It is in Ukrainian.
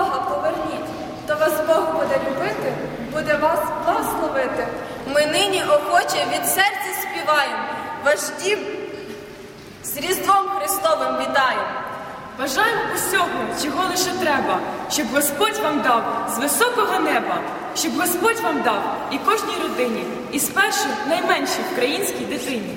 Бога поверніть, то вас Бог буде любити, буде вас благословити. Ми нині охоче від серця співаємо, ваш дім з Різдвом Христовим вітаємо. Бажаємо усього, чого лише треба, щоб Господь вам дав з високого неба, щоб Господь вам дав і кожній родині, і спершу найменшій українській дитині.